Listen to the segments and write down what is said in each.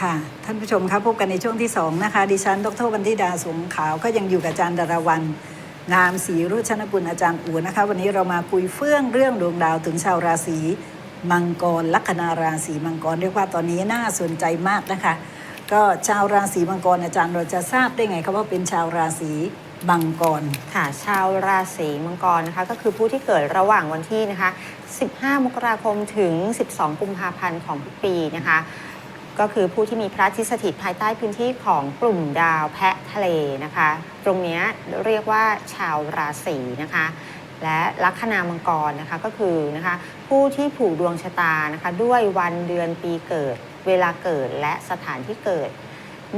ค่ะ ท่านผู้ชมครับพบกันในช่วงที่ 2 นะคะ ดิฉัน ดรวันธิดาสงขาวก็ยังอยู่กับอาจารย์ดารวัน งามศรีรุชนกุลอาจารย์อูนะคะ วันนี้เรามาคุยเฟื่องเรื่องดวงดาวถึงชาวราศีมังกรลัคนาราศีมังกรเรียกว่าตอนนี้น่าสนใจมากนะคะ ก็ชาวราศีมังกรอาจารย์เราจะทราบได้ไงครับว่าเป็นชาวราศี มังกร ค่ะชาวราศีมังกรนะคะ ก็คือผู้ที่เกิดระหว่างวันที่นะคะ 15 มกราคมถึง 12 กุมภาพันธ์ของทุกปีนะคะ ก็คือผู้ที่มีพระอาทิตย์สถิตภายใต้พื้นที่ของกลุ่มดาวแพะทะเลนะคะ ตรงนี้เรียกว่าชาวราศีนะคะ และลัคนามังกรนะคะก็คือนะคะ ผู้ที่ผูกดวงชะตานะคะ ด้วยวันเดือนปีเกิด เวลาเกิดและสถานที่เกิด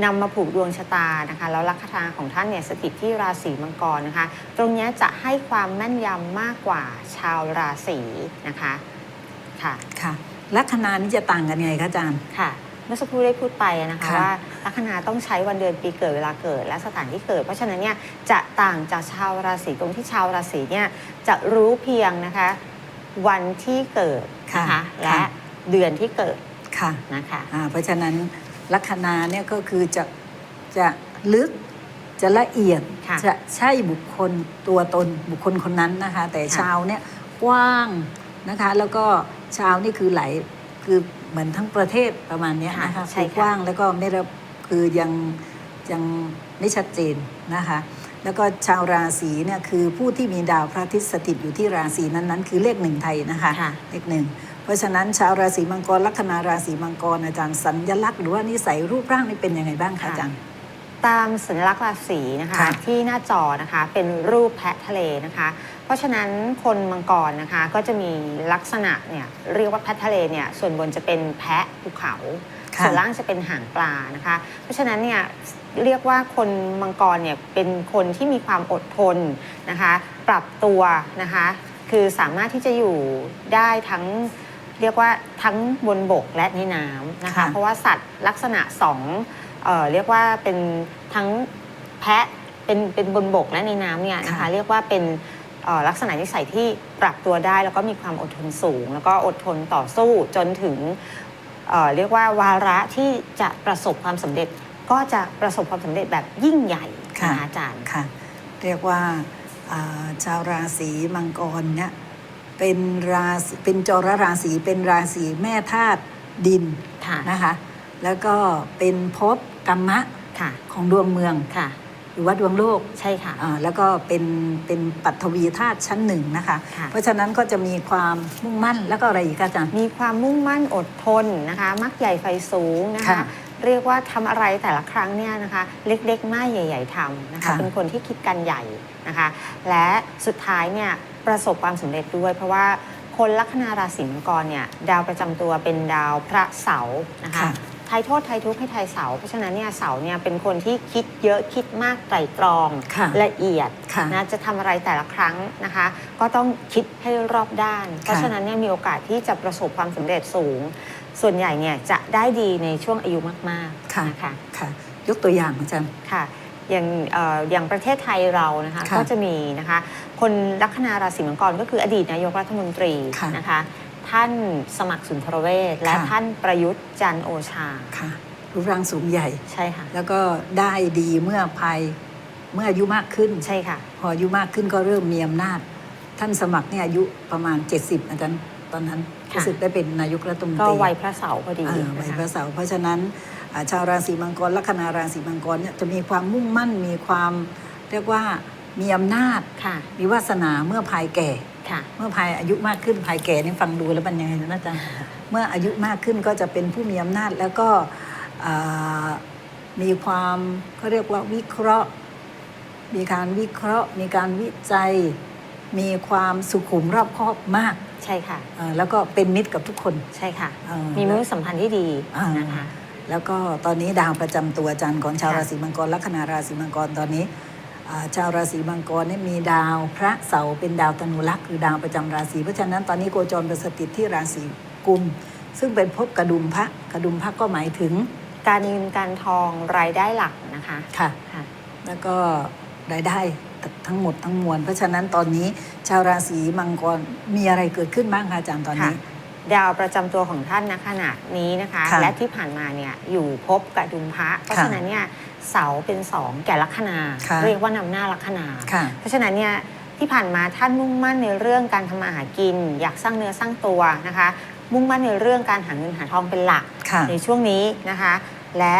นำมาผูกดวงชะตานะคะแล้วลัคนาของท่านเนี่ยสถิตที่ราศีมังกรนะคะ ตรงเนี้ยจะให้ความแม่นยำมากกว่าชาวราศีนะคะค่ะค่ะลัคนานี้จะต่างกันไงคะอาจารย์ค่ะเมื่อสักครู่ได้พูดไปนะคะค่ะว่าลัคนาต้องใช้วันเดือนปีเกิดเวลาเกิด และสถานที่เกิด เพราะฉะนั้นเนี่ยจะต่างจากชาวราศีตรงที่ชาวราศีเนี่ยจะรู้เพียงนะคะวันที่เกิดนะคะและเดือนที่เกิดค่ะนะคะอ่าเพราะฉะนั้น ลัคนาเนี่ยก็คือจะจะลึกจะละเอียดค่ะจะใช่บุคคลตัวตนบุคคลคนนั้นนะคะ แต่ค่ะ ชาวเนี่ยกว้างนะคะ แล้วก็ชาวนี่คือไหลายคือเหมือนทั้งประเทศประมาณเนี้ยนะคะใช่คือค่ะ กว้างแล้วก็ไม่ระคือยังยังไม่ชัดเจนนะคะ แล้วก็ชาวราศีเนี่ยคือผู้ที่มีดาวพระอาทิตย์สถิตอยู่ที่ราศีนั้นๆ คือเลขหนึ่งไทยนะคะ ค่ะ เลขหนึ่ง เพราะฉะนั้นชาวราศีมังกรลัคนาราศีมังกรอาจารย์สัญลักษณ์หรือว่านิสัยรูปร่างนี่เป็นยังไงบ้างคะค่ะอาจารย์ ตามสัญลักษณ์ราศีนะคะค่ะที่หน้าจอนะคะเป็นรูปแพะทะเลนะคะ เพราะฉะนั้นคนมังกรนะคะก็จะมีลักษณะเนี่ยเรียกว่าแพะทะเลเนี่ยส่วนบนจะเป็นแพะภูเขา ค่ะ ส่วนล่างจะเป็นหางปลานะคะ เพราะฉะนั้นเนี่ยเรียกว่าคนมังกรเนี่ยเป็นคนที่มีความอดทนนะคะ ปรับตัวนะคะ คือสามารถที่จะอยู่ได้ทั้ง เรียกว่าทั้งบนบกและในน้ำนะคะ ค่ะ เพราะว่าสัตว์ลักษณะสองเอ่อเรียกว่าเป็นทั้งแพะเป็นเป็นบนบกและในน้ำเนี่ยนะคะ ค่ะ เรียกว่าเป็นเอ่อลักษณะนิสัยที่ปรับตัวได้ แล้วก็มีความอดทนสูง แล้วก็อดทนต่อสู้จนถึงเอ่อเรียกว่าวาระที่จะประสบความสำเร็จ ก็จะประสบความสำเร็จแบบยิ่งใหญ่ค่ะ นะคะอาจารย์ ค่ะ เรียกว่าอ่าชาวราศีมังกรเนี่ย เป็นราศีเป็นจรราศีเป็นราศีแม่ธาตุดินค่ะนะคะ แล้วก็เป็นภพกรรมะค่ะของดวงเมืองค่ะ หรือว่าดวงโลกใช่ค่ะอ่าแล้วก็เป็นเป็นปัทวีธาตุชั้นหนึ่งนะคะ ค่ะ เพราะฉะนั้นก็จะมีความมุ่งมั่นแล้วก็อะไรอีกคะอาจารย์ มีความมุ่งมั่นอดทนนะคะ มักใหญ่ไฟสูงนะคะ ค่ะเรียกว่าทำอะไรแต่ละครั้งเนี่ยนะคะ เล็กๆไม่ใหญ่ ๆทำนะคะ ค่ะเป็นคนที่คิดกันใหญ่นะคะ และสุดท้ายเนี่ย ประสบความสำเร็จด้วย เพราะว่าคนลัคนาราศีมังกรเนี่ยดาวประจำตัวเป็นดาวพระเสาร์นะคะค่ะไทยโทษไทยทุกข์ให้ไทยเสาร์เพราะฉะนั้นเนี่ยเสาร์เนี่ยเป็นคนที่คิดเยอะคิดมากไตร่ตรองค่ะละเอียดค่ะนะจะทำอะไรแต่ละครั้งนะคะ ก็ต้องคิดให้รอบด้าน เพราะฉะนั้นเนี่ยมีโอกาสที่จะประสบความสำเร็จสูง ส่วนใหญ่เนี่ยจะได้ดีในช่วงอายุมากค่ะ ๆนะคะค่ะ ยกตัวอย่างอาจารย์ ค่ะ อย่างเอ่ออย่างประเทศไทยเรานะคะค่ะก็จะมีนะคะคนลัคนาราศีมังกรก็คืออดีตนายกรัฐมนตรีค่ะนะคะท่านสมัครสุนทรเวชและค่ะ ท่านประยุทธ์จันทร์โอชาค่ะรูปร่างสูงใหญ่ ใช่ค่ะ แล้วก็ได้ดีเมื่อภายเมื่ออายุมากขึ้น ใช่ค่ะ พออายุมากขึ้นก็เริ่มมีอำนาจ ท่านสมัครเนี่ยอายุประมาณ 70อาจารย์ตอนนั้นค่ะ รู้สึกได้เป็นนายกรัฐมนตก็รีวัยพระเสาร์พอดีเออนะวัยคะ พระเสาร์เพราะฉะนั้นอ่า ชาวราศีมังกรลัคนาราศีมังกรเนี่ยจะมีความมุ่งมั่นมีความเรียกว่ามีอำนาจค่ะ มีวาสนาเมื่อภายแก่ ค่ะ เมื่อภายอายุมากขึ้นภายแก่นี่ฟังดูแล้วเป็นยังไงนะอาจารย์เมื่ออายุมากขึ้นก็จะเป็นผู้มีอำนาจแล้วก็อ่ามีความเขาเรียกว่าวิเคราะห์ มีการวิเคราะห์ มีการวิจัย มีความสุขุมรอบคอบมาก ใช่ค่ะเอ่อแล้วก็เป็นมิตรกับทุกคน ใช่ค่ะเอ่อมีมนุษยสัมพันธ์ที่ดีอ่านนะคะ แล้วก็ตอนนี้ดาวประจำตัวจันทร์ของชาวค่ะราศีมังกรลัคนาราศีมังกรตอนนี้อ่าชาวราศีมังกรเนี่ยมีดาวพระเสาร์เป็นดาวตนุลักษ์คือดาวประจำราศีเพราะฉะนั้นตอนนี้โคจรประสถิตที่ราศีกุม ซึ่งเป็นภพกระดุมพระกระดุมพระก็หมายถึง การเงินการทองรายได้หลักนะคะค่ะค่ะแล้วก็รายได้ทั้งหมดทั้งมวล เพราะฉะนั้นตอนนี้ชาวราศีมังกรมีอะไรเกิดขึ้นบ้างคะอาจารย์ตอนค่ะนี้ ดาวประจำตัวของท่านณขณะนี้นะคะ ค่ะและที่ผ่านมาเนี่ยอยู่ภพกับดุมพระ เพราะค่ะฉะนั้นเนี่ยเสาเป็นสองแก่ลัคนา ค่ะ เรียกว่านำหน้าลัคนา ค่ะ เพราะฉะนั้นเนี่ยที่ผ่านมาท่านมุ่งมั่นในเรื่องการทำมาหากิน อยากสร้างเนื้อสร้างตัวนะคะ มุ่งมั่นในเรื่องการหาเงินหาทองเป็นหลัก ค่ะ ในช่วงนี้นะคะ และ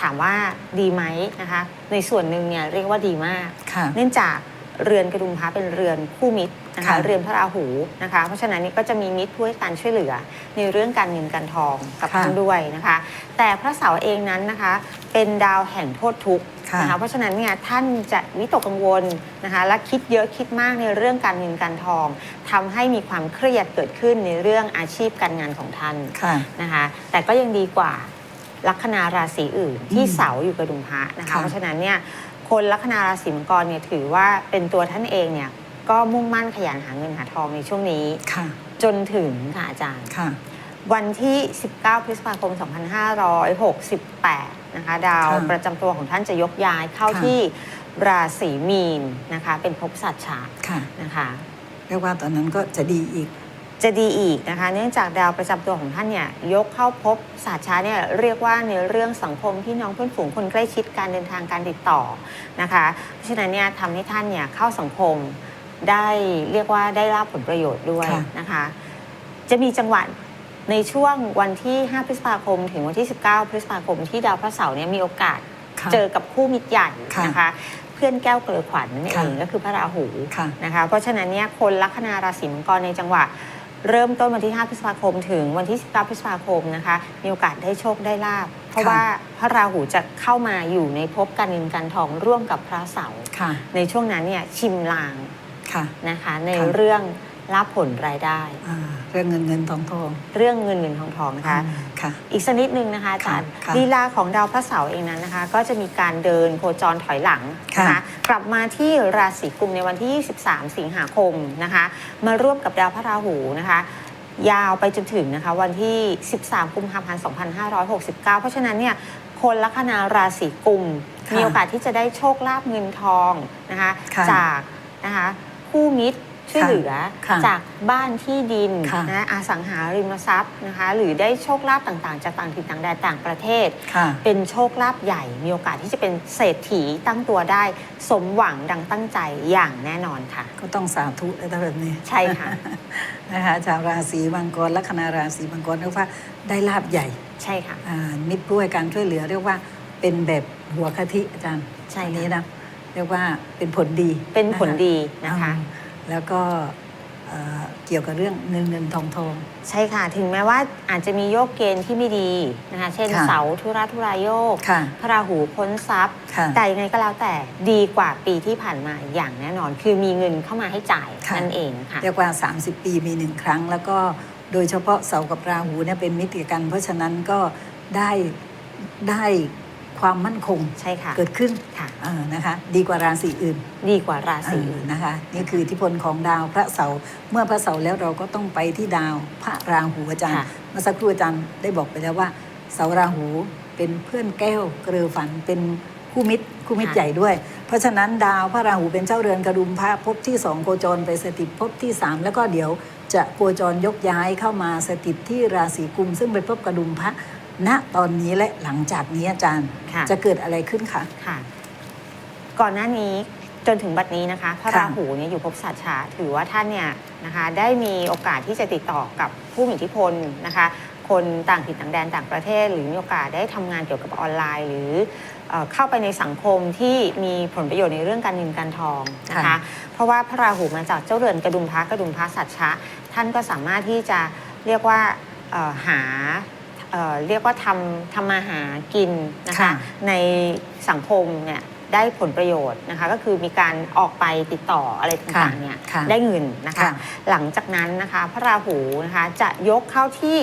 ถามว่าดีไหมนะคะ ในส่วนหนึ่งเนี่ยเรียกว่าดีมาก ค่ะ เนื่องจาก เรือนกระดุมพระเป็นเรือนคู่มิตรนะคะค่ะ เรือนพระราหูนะคะเพราะฉะนั้นนี่ก็จะมีมิตรผู้ให้การช่วยเหลือในเรื่องการเงินการทองกับค่ะท่านด้วยนะคะ แต่พระเสาร์เองนั้นนะคะเป็นดาวแห่งโทษทุกข์ค่ะนะคะเพราะฉะนั้นเนี่ยท่านจะวิตกกังวลนะคะและคิดเยอะคิดมากในเรื่องการเงินการทองทำให้มีความเครียดเกิดขึ้นในเรื่องอาชีพการงานของท่าน ค่ะ นะคะแต่ก็ยังดีกว่าลัคนาราศีอื่นที่อืมเสาอยู่กระดุมพระนะคะ ค่ะเพราะฉะนั้นเนี่ย คนลัคนาราศีมังกรเนี่ยถือว่าเป็นตัวท่านเองเนี่ยก็มุ่งมั่นขยันหาเงินหาทองในช่วงนี้ ค่ะ จนถึงค่ะอาจารย์ ค่ะ วันที่ 19 พฤษภาคม 2568 นะคะ ดาวค่ะประจำตัวของท่านจะยกย้ายเข้าค่ะ ที่ราศีมีนนะคะ เป็นภพสัตว์ฉาค่ะ นะคะ เรียกว่าตอนนั้นก็จะดีอีก จะดีอีกนะคะ เนื่องจากดาวประจำตัวของท่านเนี่ยยกเข้าพบศาสตร์ช้าเนี่ยเรียกว่าในเรื่องสังคมพี่น้องเพื่อนฝูงคนใกล้ชิดการเดินทางการติดต่อนะคะเพราะฉะนั้นเนี่ยทำให้ท่านเนี่ยเข้าสังคมได้เรียกว่าได้รับผลประโยชน์ด้วยค่ะนะคะ จะมีจังหวะในช่วงวันที่ 5 พฤษภาคม ถึงวันที่ 19 พฤษภาคมที่ดาวพระเสาร์เนี่ยมีโอกาสค่ะเจอกับคู่มิตรใหญ่ค่ะนะคะ เพื่อนแก้วเกลือขวัญนั่นเอค่ะงก็คือพระราหูค่ะนะคะ เพราะฉะนั้นเนี่ยคนลัคนาราศีมังกรในจังหวะ เริ่มต้นวันที่ 5 พฤษภาคม ถึงวันที่ 19 พฤษภาคมนะคะ มีโอกาสได้โชคได้ลาบ เพราะค่ะ ว่าพระราหูจะเข้ามาอยู่ในภพการเงินการทองร่วมกับพระเสาร์ค่ะในช่วงนั้นเนี่ยชิมลางค่ะ นะคะ ในค่ะ เรื่อง ลาบผลรายได้ อ่าเรื่องเงินเงินทองทอง เรื่องเงินเงินทองทองนะคะอืมค่ะ อีกสักนิดนึงนะคะอาจารย์ค่ะลีลาของดาวพระเสาร์เองนั้นนะคะ ก็จะมีการเดินโคจรถอยหลังนะคะ ค่ะกลับมาที่ราศีกุมในวันที่ 23 สิงหาคมนะคะ มาร่วมกับดาวพระราหูนะคะ ยาวไปจนถึงนะคะ วันที่ 13 กุมภาพันธ์ 2569 เพราะฉะนั้นเนี่ยคนลัคนาราศีกุมค่ะมีโอกาสที่จะได้โชคลาภเงินทองนะคะ ค่ะ จากนะคะคู่มิตร ช่วยเหลือค่ะจากบ้านที่ดินค่ะนะอสังหาริมทรัพย์นะคะหรือได้โชคลาภต่างๆ จากต่างถิ่นต่างแดนต่างประเทศค่ะเป็นโชคลาภใหญ่มีโอกาสที่จะเป็นเศรษฐีตั้งตัวได้ สมหวังดังตั้งใจอย่างแน่นอนค่ะ ก็ต้องสาธุแล้วถ้าแบบนี้ ใช่ค่ะนะคะชาวราศีมังกรลัคนาราศีมังกรเรียกว่าได้ลาบใหญ่ใช่ค่ะอ่ามิตรผู้ให้การช่วยเหลือเรียกว่าเป็นแบบหัวกะทิอาจารย์ใช่ค่ะอันนี้นะเรียกว่าเป็นผลดีเป็นผละคะดีนะคะอ่า แล้วก็เอ่อเกี่ยวกับเรื่องเงินเงินทองทอง ใช่ค่ะ ถึงแม้ว่าอาจจะมีโยกเกณฑ์ที่ไม่ดีนะคะ เช่นค่ะเสาธุระทุรายโยกค่ะพระราหูพ้นทรัพย์ค่ะแต่ยังไงก็แล้วแต่ดีกว่าปีที่ผ่านมาอย่างแน่นอน คือมีเงินเข้ามาให้จ่ายค่ะนั่นเองค่ะเรียกว่า 30 ปีมีหนึ่งครั้ง แล้วก็โดยเฉพาะเสากับราหูเนี่ยเป็นมิตรกัน เพราะฉะนั้นก็ได้ได้ ความมั่นคงใช่ค่ะ เกิดขึ้นค่ะเออนะคะ ดีกว่าราศีอื่น ดีกว่าราเอศีออื่นนะคะ นี่คืออิทธิพลของดาวพระเสาร์เมื่อพระเสาร์แล้วเราก็ต้องไปที่ดาวพระราหูอาจารย์ค่ะเมื่อสักครู่อาจารย์ได้บอกไปแล้วว่า เสาราหูเป็นเพื่อนแก้วเกลือฝันเป็นคู่มิตรคู่มิตรใหญ่ด้วย เพราะฉะนั้นดาวพระราหูเป็นเจ้าเรือนกระดุมพระภพที่สองโคจรไปสถิตภพที่สามแล้วก็เดี๋ยวจะโคจรยกย้ายเข้ามาสถิตที่ราศีกุม ซึ่งเป็นภพกระดุมพระ ณตอนนี้และหลังจากนี้อาจารย์ค่ะจะเกิดอะไรขึ้นคะ ค่ะ ก่อนหน้านี้จนถึงบัดนี้นะคะ พระค่ะ ราหูเนี่ยอยู่ภพสัตว์ชาถือว่าท่านเนี่ยนะคะ ได้มีโอกาสที่จะติดต่อกับผู้มีอิทธิพลนะคะ คนต่างถิ่นต่างแดนต่างประเทศ หรือมีโอกาสได้ทำงานเกี่ยวกับออนไลน์ หรือเอ่อเข้าไปในสังคมที่มีผลประโยชน์ในเรื่องการเงินการทองนะคะ ค่ะ เพราะว่าพระราหูมาจากเจ้าเรือนกระดุมพระกระดุมพระสัตว์ชะ ท่านก็สามารถที่จะเรียกว่าเอ่อหา เอ่อเรียกว่าทำทำมาหากินนะคะ ค่ะ ในสังคมเนี่ยได้ผลประโยชน์นะคะ ก็คือมีการออกไปติดต่ออะไรต่างๆเนี่ยค่ะ ได้เงินนะคะ ค่ะ หลังจากนั้นนะคะพระราหูนะคะจะยกเข้าที่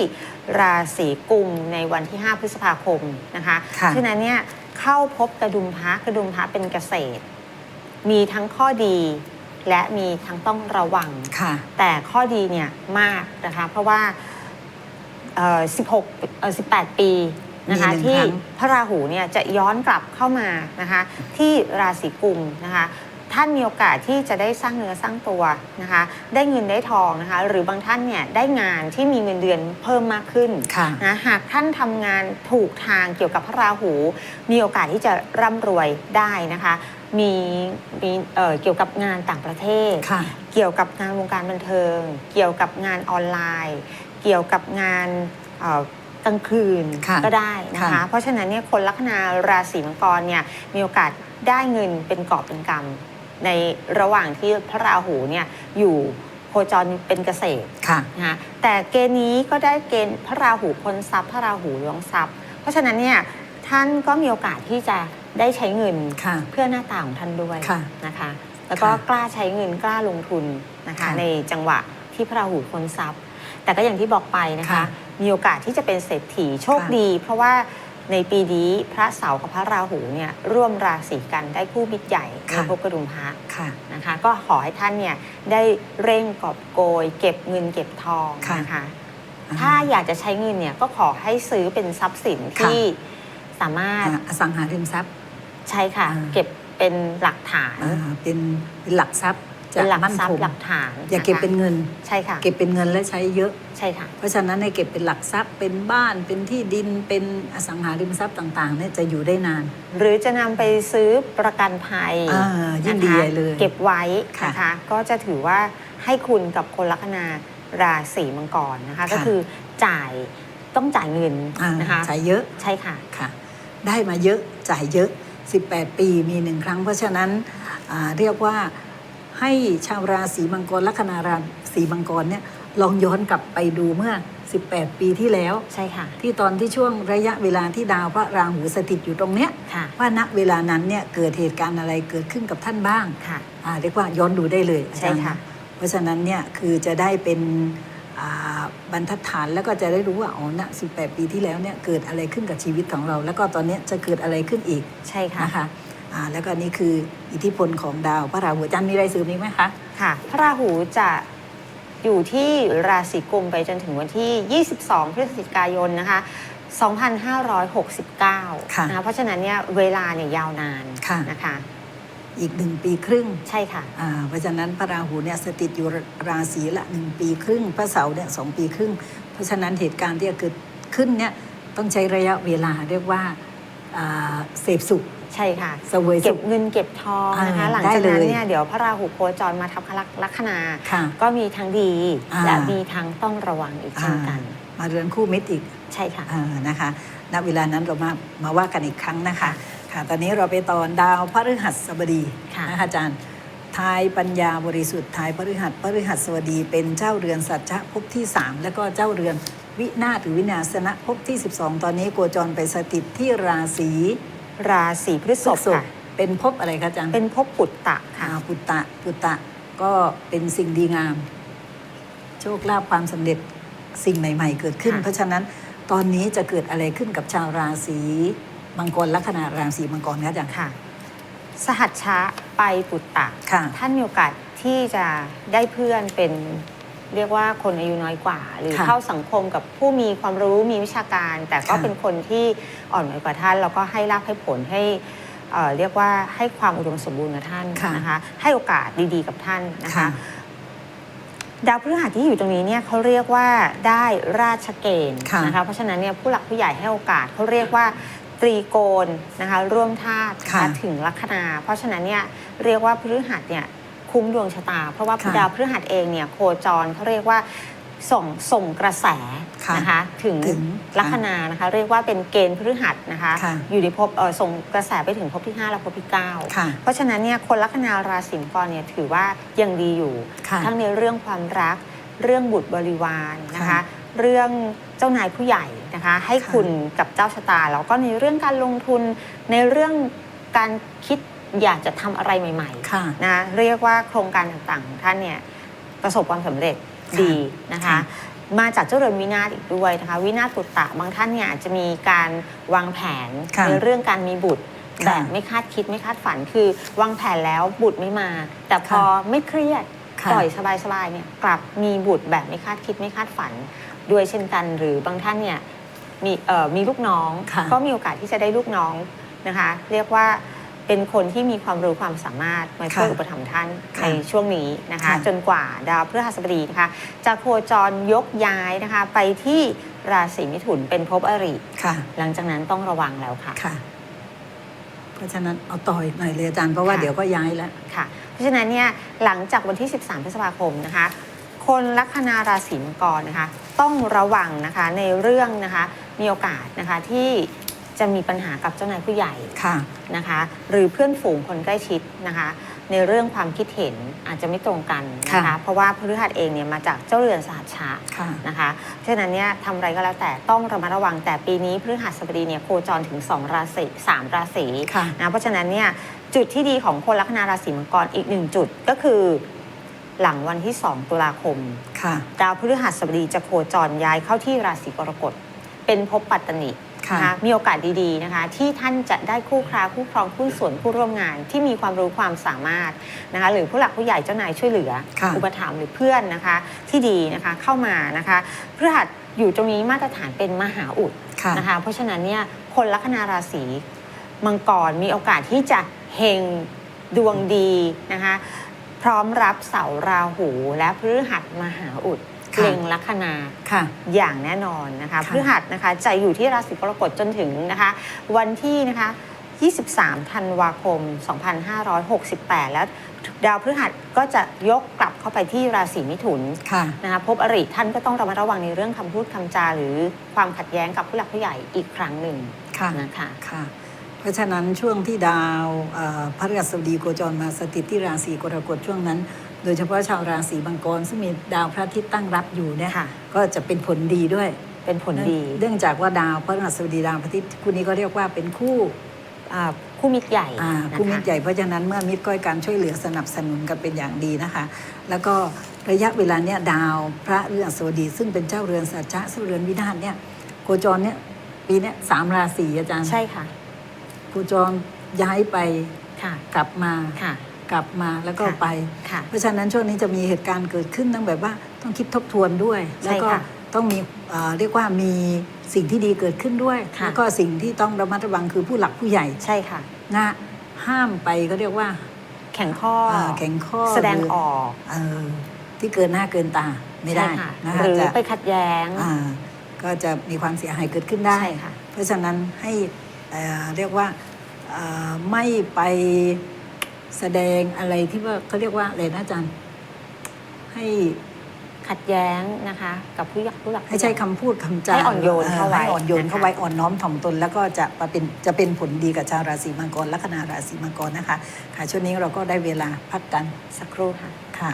ราศีกุมในวันที่ 5 พฤษภาคมนะคะค่ะ ฉะนั้นเนี่ยเข้าพบกระดุมพระกระดุมพระเป็นเกษตร มีทั้งข้อดีและมีทั้งต้องระวัง ค่ะ แต่ข้อดีเนี่ยมากนะคะ เพราะว่า เอ่อ16เอ่อ18 ปีนะคะมีหนึ่งที่ครั้ง พระราหูเนี่ยจะย้อนกลับเข้ามานะคะที่ราศีกุมนะคะทท่านมีโอกาสที่จะได้สร้างเนื้อสร้างตัวนะคะได้เงินได้ทองนะคะหรือบางท่านเนี่ยได้งานที่มีเงินเดือนเพิ่มมากขึ้น ค่ะ นะหากท่านทำงานถูกทางเกี่ยวกับพระราหู มีโอกาสที่จะร่ำรวยได้นะคะ มีมีเอ่อเกี่ยวกับงานต่างประเทศ ค่ะ เกี่ยวกับงานวงการบันเทิง เกี่ยวกับงานออนไลน์ เกี่ยวกับงานเอ่อกลางคืนค่ะก็ได้นะคะ ค่ะ เพราะฉะนั้นเนี่ยคนลัคนาราศีมังกรเนี่ยมีโอกาสได้เงินเป็นกอบเป็นกำในระหว่างที่พระราหูเนี่ยอยู่โคจรเป็นเกษตร ค่ะ นะคะแต่เกณฑ์นี้ก็ได้เกณฑ์พระราหูพ้นทรัพย์พระราหูล้วงทรัพย์ เพราะฉะนั้นเนี่ยท่านก็มีโอกาสที่จะได้ใช้เงินค่ะเพื่อหน้าตาของท่านด้วยค่ะนะคะแล้วก็ค่ะกล้าใช้เงินกล้าลงทุนนะคะค่ะ ในจังหวะที่พระราหูพ้นทรัพย์ แต่ก็อย่างที่บอกไปนะคะ ค่ะมีโอกาสที่จะเป็นเศรษฐีโชคค่ะดี เพราะว่าในปีนี้พระเสาร์กับพระราหูเนี่ยร่วมราศีกันได้คู่มิตรใหญ่ในภพกระดุมพระ ค่ะ นะคะก็ขอให้ท่านเนี่ยได้เร่งกอบโกย เก็บเงินเก็บทองค่ะ นะคะถ้าอยากจะใช้เงินเนี่ยก็ขอให้ซื้อเป็นทรัพย์สินค่ะที่สามารถอ่าอสังหาริมทรัพย์ ใช้ค่ะ อ่า เก็บเป็นหลักฐาน อ่าเป็นเป็นหลักทรัพย์จะ เป็นหลักมั่นทรัพคงย์หลักฐานอย่าเก็บะคะเป็นเงินใช่ค่ะ เก็บเป็นเงินและใช้เยอะใช่ค่ะ เพราะฉะนั้นให้เก็บเป็นหลักทรัพย์เป็นบ้านเป็นที่ดินเป็นอสังหาริมทรัพย์ต่างๆเนี่ยจะอยู่ได้นาน หรือจะนำไปซื้อประกันภัยอ่ายิ่งดีนะคะเลยเก็บไว้ค่ะนะคะก็จะถือว่าให้คุณกับคนลัคนาราศีมังกรนะคะ ก็คือจ่ายต้องจ่ายเงินอ่านะคะใช้เยอะใช่ค่ะค่ะ ได้มาเยอะจ่ายเยอะ 18 ปีมีหนึ่งครั้ง เพราะฉะนั้นอ่าเรียกว่า ให้ชาวราศีมังกรลัคนาราศีมังกรเนี่ยลองย้อนกลับไปดูเมื่อ 18 ปีที่แล้วใช่ค่ะ ที่ตอนที่ช่วงระยะเวลาที่ดาวพระราหูสถิตอยู่ตรงเนี้ยค่ะว่าณเวลานั้นเนี่ยเกิดเหตุการณ์อะไรเกิดขึ้นกับท่านบ้างค่ะอ่าเรียกว่าย้อนดูได้เลยอาใช่จารย์ค่ะ เพราะฉะนั้นเนี่ยคือจะได้เป็นอ่าบรรทัดฐานแล้วก็จะได้รู้ว่าอ๋อณ18 ปีที่แล้วเนี่ยเกิดอะไรขึ้นกับชีวิตของเรา แล้วก็ตอนเนี้ยจะเกิดอะไรขึ้นอีกใช่ค่ะนะคะ อ่าแล้วก็นี่คืออิทธิพลของดาวพระราหูอาจารย์มีอะไรเสริมอีกไหมคะ ค่ะ พระราหูจะอยู่ที่ราศีกุมไปจนถึงวันที่ 22 พฤศจิกายนนะคะ2569ค่ะนะคะ เพราะฉะนั้นเนี่ยเวลาเนี่ยยาวนานค่ะนะคะ อีกหนึ่งปีครึ่งใช่ค่ะ อ่าเพราะฉะนั้นพระราหูเนี่ยสถิตอยู่ราศีละหนึ่งปีครึ่งพระเสาร์เนี่ยสองปีครึ่ง เพราะฉะนั้นเหตุการณ์ที่จะเกิดขึ้นเนี่ยต้องใช้ระยะเวลาเรียกว่าอ่าเสพสุข ใช่ค่ะเสวยเก็สุบข เงินเก็บทองนะคะ อ่าหลังจากนั้นได้เลยเนี่ยเดี๋ยวพระราหูโคจรมาทับลัคนา ค่ะก็มีทั้งดีอ่า และมีทั้งต้องระวังอีกเช่นกัน มาเรือนคู่มิตรอีกใช่ค่ะอ่านะคะณเวลานั้นเรามามาว่ากันอีกครั้งนะคะ ค่ะ ตอนนี้เราไปตอนดาวพฤหัสบดีค่ะ นะคะอาจารย์ทายปัญญาบริสุทธิ์ทายพฤหัสพฤหัสบดี เป็นเจ้าเรือนสัจจะภพที่ 3 แล้วก็เจ้าเรือนวินาถหรือวินาศนะภพที่ 12 ตอนนี้โกจรไปสถิตที่ราศี ราศีพฤษภค่ะ เป็นภพอะไรคะอาจารย์เป็นภพปุตตะค่ะ อ่าปุตตะปุตตะก็เป็นสิ่งดีงาม โชคลาภความสำเร็จสิ่งใหม่ ๆ เกิดขึ้น ค่ะ เพราะฉะนั้นตอนนี้จะเกิดอะไรขึ้นกับชาวราศีมังกรลัคนาราศีมังกรคะอาจารย์ ค่ะ สหัชชะไปปุตตะ ค่ะ ท่านมีโอกาสที่จะได้เพื่อนเป็น เรียกว่าคนอายุน้อยกว่า หรือค่ะเข้าสังคมกับผู้มีความรู้มีวิชาการ แต่ก็ค่ะ เป็นคนที่อ่อนน้อยกว่าท่าน แล้วก็ให้รากให้ผลให้เอ่อเรียกว่าให้ความอุดมสมบูรณ์กับท่านค่ะนะคะให้โอกาสดีๆกับท่านนะคะ ค่ะ ดาวพฤหัสที่อยู่ตรงนี้เนี่ยเขาเรียกว่าได้ราชเกณฑ์ค่ะนะคะเพราะฉะนั้นเนี่ยผู้หลักผู้ใหญ่ให้โอกาสเขาเรียกว่าตรีโกณนะคะร่วมธาตุนะคะค่ะถึงลัคนา เพราะฉะนั้นเนี่ยเรียกว่าพฤหัสเนี่ย คุ้มดวงชะตา เพราะว่าค่ะดาวพฤหัสเองเนี่ยโคจรเขาเรียกว่าส่งส่งกระแสค่ะนะคะถึงถึงลัคนานะคะเรียกว่าเป็นเกณฑ์พฤหัสนะคะค่ะอยู่ในภพเออส่งกระแสไปถึงภพที่ 5 และภพที่9ค่ะเพราะฉะนั้นเนี่ยคนลัคนาราศีมังกรเนี่ยถือว่ายังดีอยู่ค่ะทั้งในเรื่องความรักเรื่องบุตรบริวารนะคะค่ะเรื่องเจ้านายผู้ใหญ่นะคะให้ค่ะคุณกับเจ้าชะตาแล้วก็ในเรื่องการลงทุนในเรื่องการคิด อยากจะทำอะไรใหม่ค่ะ ๆนะเรียกว่าโครงการต่างๆของท่านเนี่ยประสบความสำเร็จค่ะดีนะคะ ค่ะ มาจากเจ้าเรือนวินาศอีกด้วยนะคะ วินาศปุตตะบางท่านเนี่ยอาจจะมีการวางแผนค่ะในเรื่องการมีบุตรค่ะแบบไม่คาดคิดไม่คาดฝันคือวางแผนแล้วบุตรไม่มา แต่พอไม่เครียดค่ะปล่อยสบายๆเนี่ยกลับมีบุตรแบบไม่คาดคิดไม่คาดฝันด้วยเช่นกัน หรือบางท่านเนี่ยมีเอ่อมีลูกน้องค่ะ ก็มีโอกาสที่จะได้ลูกน้องนะคะ เรียกว่า เป็นคนที่มีความรู้ความสามารถมาช่วยค่ะอุปถัมภ์ท่านค่ะในช่วงนี้นะคะค่ะจนกว่าดาวพฤหัสบดีนะคะจะโคจรยกย้ายนะคะไปที่ราศีมิถุนเป็นภพอริค่ะหลังจากนั้นต้องระวังแล้วค่ะค่ะเพราะฉะนั้นเอาต่ออีกหน่อยเลยอาจารย์เพราะว่าค่ะเดี๋ยวก็ย้ายแล้วค่ะ เพราะฉะนั้นเนี่ยหลังจากวันที่ 13 พฤษภาคมนะคะ คนลัคนาราศีมังกรนะคะ ต้องระวังนะคะในเรื่องนะคะมีโอกาสนะคะที่ จะมีปัญหากับเจ้านายผู้ใหญ่ค่ะนะคะ หรือเพื่อนฝูงคนใกล้ชิดนะคะ ในเรื่องความคิดเห็นอาจจะไม่ตรงกันนะคะค่ะเพราะว่าพฤหัสเองเนี่ยมาจากเจ้าเรือนสหัชชะค่ะนะคะเพราะฉะนั้นเนี่ยทำอะไรก็แล้วแต่ต้องระมัดระวังแต่ปีนี้พฤหัสบดีเนี่ยโคจรถึง 2 ราศี3ราศีค่ะนะเพราะฉะนั้นเนี่ยจุดที่ดีของคนลัคนาราศีมังกรอีกหนึ่งจุดก็คือหลังวันที่ 2 ตุลาคมค่ะดาวพฤหัสบดีจะโคจรย้ายเข้าที่ราศีกรกฎเป็นภพปัตตนิ ค่ะนะคะมีโอกาสดีๆนะคะที่ท่านจะได้คู่คราคู่ครองคู่ส่วนผู้ร่วมงาน ที่มีความรู้ความสามารถนะคะหรือผู้หลักผู้ใหญ่เจ้านายช่วยเหลือ ค่ะอุปถัมภ์หรือเพื่อนนะคะที่ดีนะคะเข้ามานะคะพฤหัสอยู่ตรงนี้มาตรฐานเป็นมหาอุดค่ะนะคะเพราะฉะนั้นเนี่ยคนลัคนาราศีมังกรมีโอกาสที่จะเฮงดวงดีนะคะพร้อมรับเสาราหูและพฤหัสมหาอุด ค่ะ เล็งลัคนา ค่ะ อย่างแน่นอนนะคะค่ะพฤหัสนะคะจะอยู่ที่ราศีกรกฎจนถึงนะคะวันที่นะคะ 23 ธันวาคม 2568 แล้วดาวพฤหัสก็จะยกกลับเข้าไปที่ราศีมิถุนค่ะ นะคะพบอริท่านก็ต้องระมัดระวังในเรื่องคำพูดคำจา หรือความขัดแย้งกับผู้หลักผู้ใหญ่อีกครั้งหนึ่งค่ะ นะคะ ค่ะ เพราะฉะนั้นช่วงที่ดาวเอ่อพระฤหัสบดีโคจรมาสถิตที่ราศีกรกฎช่วงนั้น โดยเฉพาะชาวราศีมังกรซึ่งมีดาวพระอาทิตย์ตั้งรับอยู่เนี่ยค่ะ ก็จะเป็นผลดีด้วยเป็นผลดีเนื่องจากว่าดาวพระฤหัสบดีดาวพระอาทิตย์คู่นี้ก็เรียกว่าเป็นคู่อ่าคู่มิตรใหญ่อ่านะคะคู่มิตรใหญ่เพราะฉะนั้นเมื่อมิตรก้อยการช่วยเหลือสนับสนุนกันเป็นอย่างดีนะคะ แล้วก็ระยะเวลาเนี้ยดาวพระฤหัสบดี ซึ่งเป็นเจ้าเรือนสัจจะซึ่งเรือนวินาศเนี่ยโคจรเนี่ยปีเนี้ยสามราศีอาจารย์ใช่ค่ะโคจรย้ายไปค่ะกลับมาค่ะ กลับมาแล้วก็ค่ะไป ค่ะ เพราะฉะนั้นช่วงนี้จะมีเหตุการณ์เกิดขึ้นต้องแบบว่าต้องคิดทบทวนด้วยใช่แล้วก็ค่ะต้องมีเอ่อเรียกว่ามีสิ่งที่ดีเกิดขึ้นด้วยค่ะแล้วก็สิ่งที่ต้องระมัดระวังคือผู้หลักผู้ใหญ่ใช่ค่ะนะห้ามไปก็เรียกว่า แข่งข้ออาแข็งข้อแสดงหรืออกเออที่เกินหน้าเกินตาไม่ได้ใช่ค่ะนะคะหรือจะไปขัดแย้งอ่าก็จะมีความเสียหายเกิดขึ้นได้ใช่ค่ะเพราะฉะนั้นให้เอ่อเรียกว่าเอ่อไม่ไป แสดงอะไรที่ว่าเขาเรียกว่าอะไรนะอาจารย์ให้ขัดแย้งนะคะ กับผู้หลักผู้หลักผู้ให้ใช้ญ่คำพูดคำจาให้อ่อนโยนเข้าไว้ให้อ่อนโยนนะคะเข้าไว้อ่อนน้อมถ่อมตน แล้วก็จะมาเป็นจะเป็นผลดีกับชาวราศีมังกรลัคนาราศีมังกรนะคะ ค่ะช่วงนี้เราก็ได้เวลาพักกันสักครู่ค่ะค่ะ